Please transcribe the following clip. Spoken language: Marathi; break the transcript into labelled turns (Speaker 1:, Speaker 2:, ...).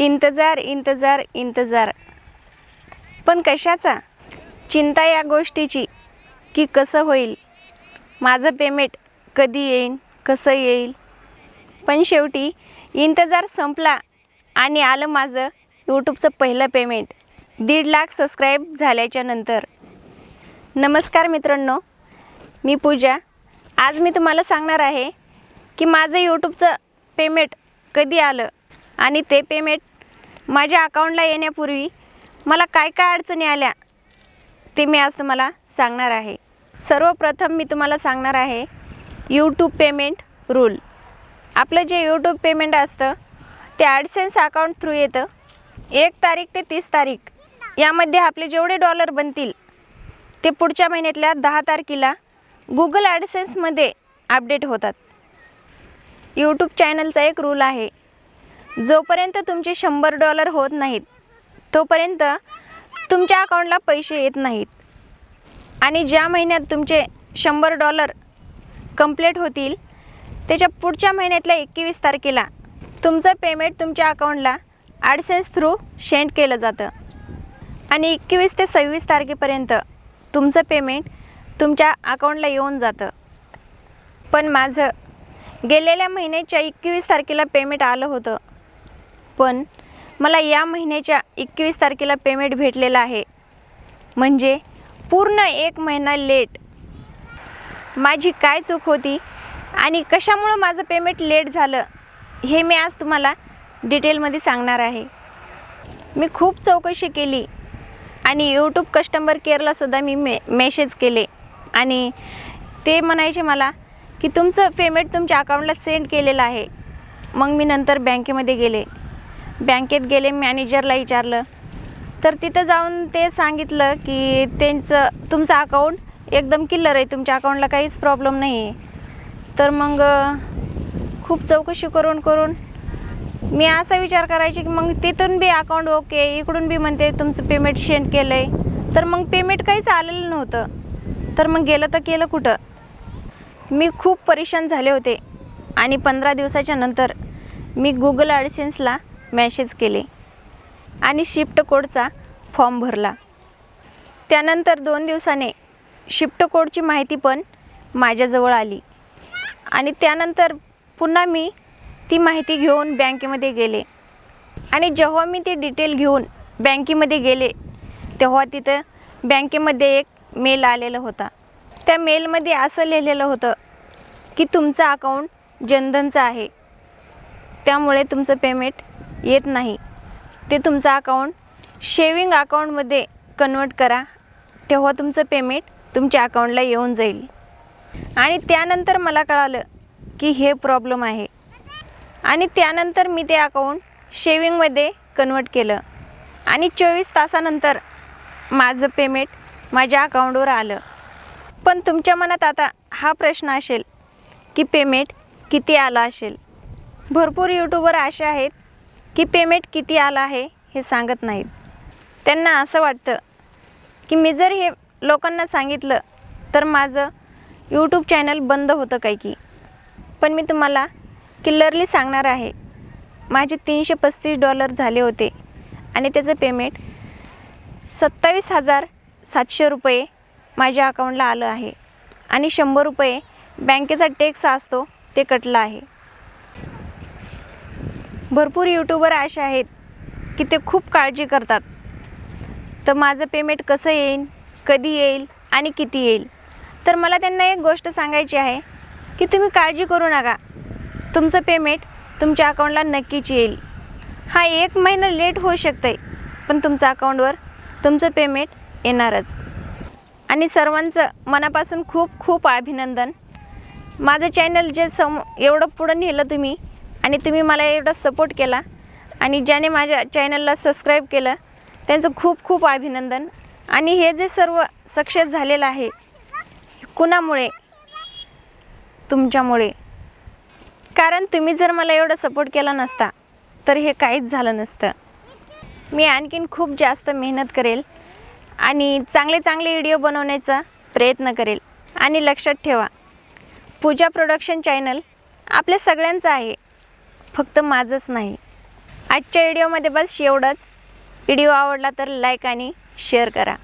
Speaker 1: इंतजार इंतजार इंतजार. पण कशाचा? चिंता या गोष्टीची की कसं होईल? माझं पेमेंट कधी येईल कसं येईल? पण शेवटी इंतजार संपला आणि आलं माझं यूट्यूबचं पहिलं पेमेंट दीड लाख सबस्क्राईब झाल्याच्यानंतर. नमस्कार मित्रांनो मी पूजा. आज मी तुम्हाला सांगणार आहे की माझं यूट्यूबचं पेमेंट कधी आलं आणि ते पेमेंट माझ्या अकाउंटला येण्यापूर्वी मला काय काय अडचणी आल्या ते मी आज तुम्हाला सांगणार आहे. सर्वप्रथम मी तुम्हाला सांगणार आहे यूट्यूब पेमेंट रूल आपलं जे यूट्यूब पेमेंट असतं ते ॲडसेन्स अकाउंट थ्रू येतं. एक तारीख ते तीस तारीख यामध्ये आपले जेवढे डॉलर बनतील ते पुढच्या महिन्यातल्या दहा तारखेला गुगल ॲडसेन्समध्ये अपडेट होतात. यूट्यूब चॅनलचा एक रूल आहे जोपर्यंत तुमचे शंभर डॉलर होत नाहीत तोपर्यंत तुमच्या अकाउंटला पैसे येत नाहीत. आणि ज्या महिन्यात तुमचे शंभर डॉलर कंप्लीट होतील त्याच्या पुढच्या महिन्यातल्या एकवीस तारखेला तुमचं पेमेंट तुमच्या अकाउंटला ॲडसेन्स थ्रू सेंड केलं जातं. आणि एकवीस ते सव्वीस तारखेपर्यंत तुमचं पेमेंट तुमच्या अकाउंटला येऊन जातं. पण माझं गेलेल्या महिन्याच्या एकवीस तारखेला पेमेंट आलं होतं. पण मला या महिन्याच्या एकवीस तारखेला पेमेंट भेटलेलं आहे. म्हणजे पूर्ण एक महिना लेट माझी काय चूक होती आणि कशामुळं माझं पेमेंट लेट झालं हे मी आज तुम्हाला डिटेलमध्ये सांगणार आहे. मी खूप चौकशी केली आणि यूट्यूब कस्टमर केअरलासुद्धा मी मे मेसेज केले. आणि ते म्हणायचे मला की तुमचं पेमेंट तुमच्या अकाउंटला सेंड केलेलं आहे. मग मी नंतर बँकेमध्ये गेले. बँकेत गेले मॅनेजरला विचारलं. तर तिथं जाऊन ते सांगितलं की त्यांचं तुमचं अकाऊंट एकदम किल्लर आहे तुमच्या अकाऊंटला काहीच प्रॉब्लेम नाही आहे तर मग खूप चौकशी करून करून मी असा विचार करायची की मग तिथून बी अकाउंट ओके इकडून बी म्हणते तुमचं पेमेंट सेंड केलं आहे तर मग पेमेंट काहीच आलेलं नव्हतं. तर मग गेलं तर केलं कुठं? मी खूप परेशान झाले होते. आणि पंधरा दिवसाच्या नंतर मी गुगल ॲडसेन्सला मॅसेज केले. आणि शिफ्ट कोडचा फॉर्म भरला. त्यानंतर दोन दिवसाने शिफ्ट कोडची माहिती पण माझ्याजवळ आली. आणि त्यानंतर पुन्हा मी ती माहिती घेऊन बँकेमध्ये गेले. आणि जेव्हा मी ती डिटेल घेऊन बँकेमध्ये गेले तेव्हा तिथं बँकेमध्ये एक मेल आलेला होता. त्या मेलमध्ये असं लिहिलेलं होतं की तुमचं अकाऊंट जनधनचं आहे. त्यामुळे तुमचं पेमेंट येत नाही. ते तुमचं अकाउंट शेविंग अकाउंटमध्ये कन्वर्ट करा. तेव्हा तुमचं पेमेंट तुमच्या अकाउंटला येऊन जाईल. आणि त्यानंतर मला कळालं की हे प्रॉब्लेम आहे. आणि त्यानंतर मी ते अकाउंट शेविंगमध्ये कन्वर्ट केलं. आणि चोवीस तासानंतर माझं पेमेंट माझ्या अकाउंटवर आलं. पण तुमच्या मनात आता हा प्रश्न असेल की पेमेंट किती आला असेल? भरपूर यूट्यूबर असे आहेत की पेमेंट किती आलं आहे हे सांगत नाहीत. त्यांना असं वाटतं की मी जर हे लोकांना सांगितलं तर माझं यूट्यूब चॅनल बंद होतं काय की. पण मी तुम्हाला क्लिअरली सांगणार आहे माझे तीनशे पस्तीस डॉलर झाले होते आणि त्याचं पेमेंट सत्तावीस हजार सातशे रुपये माझ्या अकाउंटला आलं आहे आणि शंभर रुपये बँकेचा टॅक्स असतो ते कटलं आहे. भरपूर यूट्यूबर असे आहेत की ते खूप काळजी करतात. तर माझं पेमेंट कसं येईल कधी येईल आणि किती येईल? तर मला त्यांना एक गोष्ट सांगायची आहे की तुम्ही काळजी करू नका. तुमचं पेमेंट तुमच्या अकाउंटला नक्कीच येईल. हा एक महिना लेट होऊ शकतं आहे पण तुमच्या अकाउंटवर तुमचं पेमेंट येणारच. आणि सर्वांचं मनापासून खूप खूप अभिनंदन. माझं चॅनल जे सम एवढं पुढं नेलं तुम्ही आणि तुम्ही मला एवढा सपोर्ट केला. आणि ज्याने माझ्या चॅनलला सबस्क्राईब केलं त्यांचं खूप खूप अभिनंदन. आणि हे जे सर्व सक्सेस झालेलं आहे कुणामुळे? तुमच्यामुळे. कारण तुम्ही जर मला एवढा सपोर्ट केला नसता तर हे काहीच झालं नसतं. मी आणखीन खूप जास्त मेहनत करेल आणि चांगले चांगले व्हिडिओ बनवण्याचा प्रयत्न करेल. आणि लक्षात ठेवा पूजा प्रोडक्शन चॅनल आपल्या सगळ्यांचं आहे. फक्त माझंच नाही. आजच्या व्हिडिओमध्ये बस एवढंच. व्हिडिओ आवडला तर लाईक आणि शेअर करा.